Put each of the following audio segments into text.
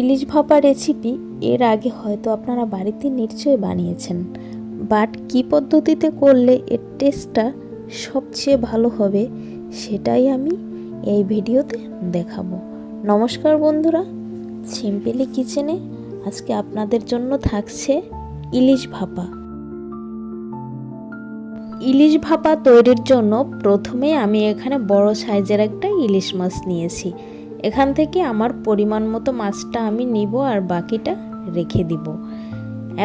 ইলিশ ভাপা রেসিপি এর আগে হয়তো আপনারা বাড়িতে নিশ্চয়ই বানিয়েছেন। বাট কী পদ্ধতিতে করলে এর টেস্টটা সবচেয়ে ভালো হবে সেটাই আমি এই ভিডিওতে দেখাবো। নমস্কার বন্ধুরা সিম্পলি কিচেনে আজকে আপনাদের জন্য থাকছে ইলিশ ভাপা। ইলিশ ভাপা তৈরির জন্য প্রথমে আমি এখানে বড় সাইজের একটা ইলিশ মাছ নিয়েছি। এখান থেকে আমার পরিমাণ মতো মাছটা আমি নিব আর বাকিটা রেখে দিব।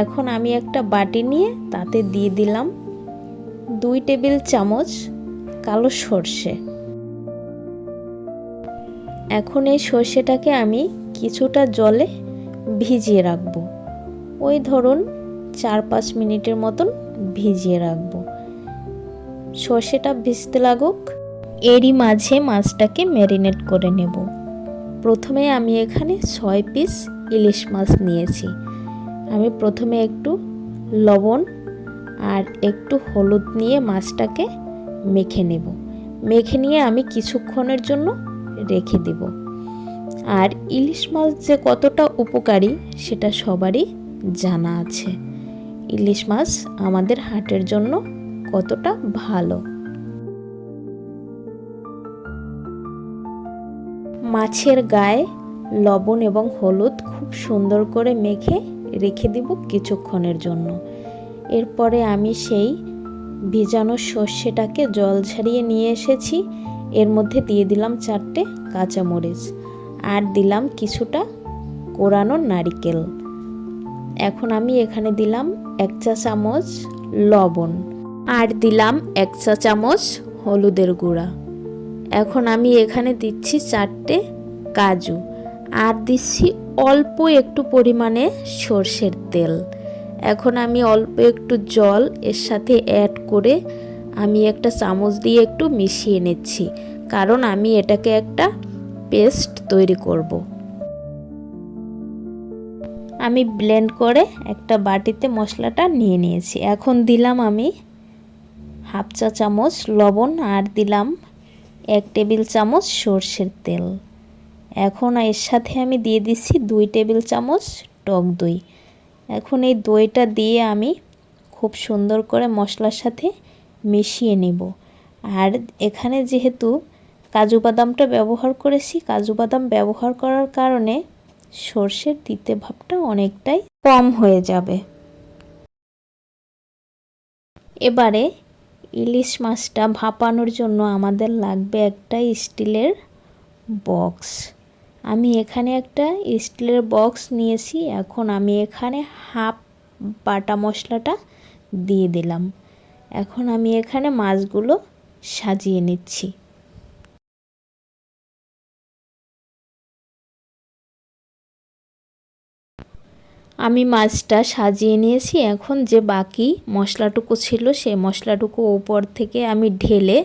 এখন আমি একটা বাটি নিয়ে তাতে দিয়ে দিলাম দুই টেবিল চামচ কালো সর্ষে। এখন এই সর্ষেটাকে আমি কিছুটা জলে ভিজিয়ে রাখব। ওই ধরুন চার পাঁচ মিনিটের মতন ভিজিয়ে রাখব। সর্ষেটা ভিজতে লাগুক, এরই মাঝে মাছটাকে ম্যারিনেট করে নেব। প্রথমে আমি এখানে ছয় পিস ইলিশ মাছ নিয়েছি। আমি প্রথমে একটু লবণ আর একটু হলুদ নিয়ে মাছটাকে মেখে নেব। মেখে নিয়ে আমি কিছুক্ষণের জন্য রেখে দেব। আর ইলিশ মাছ যে কতটা উপকারী, সেটা সবারই জানা আছে। ইলিশ মাছ আমাদের হার্টের জন্য কতটা ভালো। মাছের গায়ে লবণ এবং হলুদ খুব সুন্দর করে মেখে রেখে দিব কিছুক্ষণের জন্য। এরপরে আমি সেই ভিজানো সর্ষেটাকে জল ছাড়িয়ে নিয়ে এসেছি। এর মধ্যে দিয়ে দিলাম চারটে কাঁচামরিচ আর দিলাম কিছুটা কোরানো নারিকেল। এখন আমি এখানে দিলাম এক চা চামচ লবণ আর দিলাম এক চা চামচ হলুদের গুঁড়া। এখন আমি এখানে দিচ্ছি চারটে কাজু আর দিচ্ছি অল্প একটু পরিমাণে সর্ষের তেল এখন আমি অল্প একটু জল এর সাথে অ্যাড করে আমি একটা চামচ দিয়ে একটু মিশিয়ে নিচ্ছি, কারণ আমি এটাকে একটা পেস্ট তৈরি করব। আমি ব্লেন্ড করে একটা বাটিতে মশলাটা নিয়ে নিয়েছি এখন দিলাম আমি হাফ চা চামচ লবণ আর দিলাম এক টেবিল চামচ সর্ষের তেল। এখন এর সাথে আমি দিয়ে দিচ্ছি দুই টেবিল চামচ টক দই। এখন এই দইটা দিয়ে আমি খুব সুন্দর করে মশলার সাথে মিশিয়ে নেব। আর এখানে যেহেতু কাজু বাদামটা ব্যবহার করেছি, কাজু বাদাম ব্যবহার করার কারণে সর্ষের দিতে ভাবটা অনেকটাই কম হয়ে যাবে। এবারে ইলিশ মাছটা ভাপানোর জন্য আমাদের লাগবে একটা স্টিলের বক্স। আমি এখানে একটা স্টিলের বক্স নিয়েছি, এখন আমি এখানে হাফ বাটা মশলাটা দিয়ে দিলাম। এখন আমি এখানে মাছগুলো সাজিয়ে নিচ্ছি। আমি মাছটা সাজিয়ে নিয়েছি। এখন যে বাকি মশলাটুকু ছিল, সেই মশলাটুকু ওপর থেকে আমি ঢেলে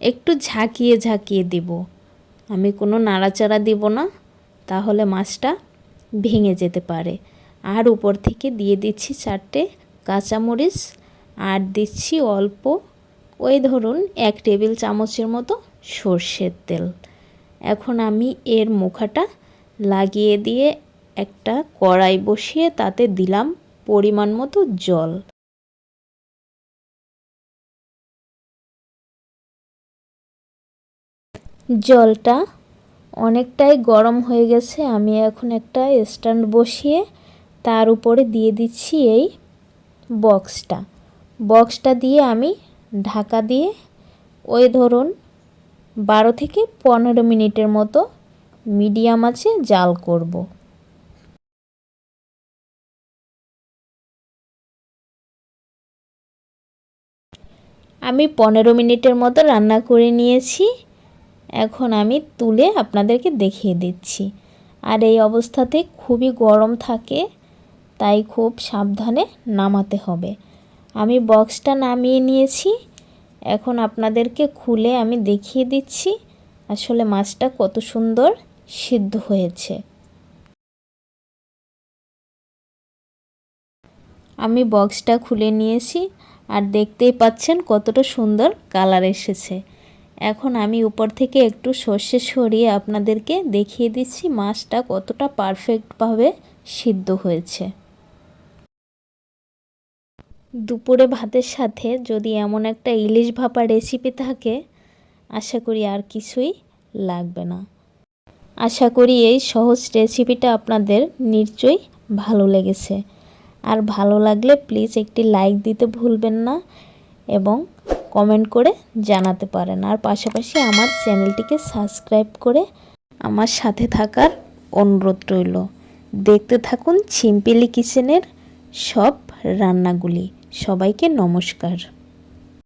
একটু ঝাঁকিয়ে ঝাঁকিয়ে দেব। আমি কোনো নাড়াচাড়া দিব না, তাহলে মাছটা ভেঙে যেতে পারে। আর উপর থেকে দিয়ে দিচ্ছি চারটে কাঁচামরিচ, আর দিচ্ছি অল্প ওই ধরুন এক টেবিল চামচের মতো সর্ষের তেল। এখন আমি এর মুখাটা লাগিয়ে দিয়ে একটা কড়াই বসিয়ে তাতে দিলাম পরিমাণ মতো জল। জলটা অনেকটাই গরম হয়ে গেছে, আমি এখন একটা স্ট্যান্ড বসিয়ে তার উপরে দিয়ে দিচ্ছি এই বক্সটা। বক্সটা দিয়ে আমি ঢাকা দিয়ে ওই ধরুন বারো থেকে পনেরো মিনিটের মতো মিডিয়াম আছে জাল করব। আমি পনেরো মিনিটের মতো রান্না করে নিয়েছি। এখন আমি তুলে আপনাদেরকে দেখিয়ে দিচ্ছি। আর এই অবস্থাতে খুবই গরম থাকে, তাই খুব সাবধানে নামাতে হবে। আমি বক্সটা নামিয়ে নিয়েছি। এখন আপনাদেরকে খুলে আমি দেখিয়ে দিচ্ছি আসলে মাছটা কত সুন্দর সিদ্ধ হয়েছে। আমি বক্সটা খুলে নিয়েছি। আর দেখতেই পাচ্ছেন কতটা সুন্দর কালার এসেছে। এখন আমি উপর থেকে একটু সর্ষে সরিয়ে আপনাদেরকে দেখিয়ে দিচ্ছি মাছটা কতটা পারফেক্টভাবে সিদ্ধ হয়েছে। দুপুরে ভাতের সাথে যদি এমন একটা ইলিশ ভাপা রেসিপি থাকে, আশা করি আর কিছুই লাগবে না। আশা করি এই সহজ রেসিপিটা আপনাদের নিশ্চয়ই ভালো লেগেছে। আর ভালো লাগলে প্লিজ একটি লাইক দিতে ভুলবেন না এবং কমেন্ট করে জানাতে পারেন। আর পাশাপাশি আমার চ্যানেলটিকে সাবস্ক্রাইব করে আমার সাথে থাকার অনুরোধ রইল। দেখতে থাকুন ছিম্পিলি কিচেনের সব রান্নাগুলি। সবাইকে নমস্কার।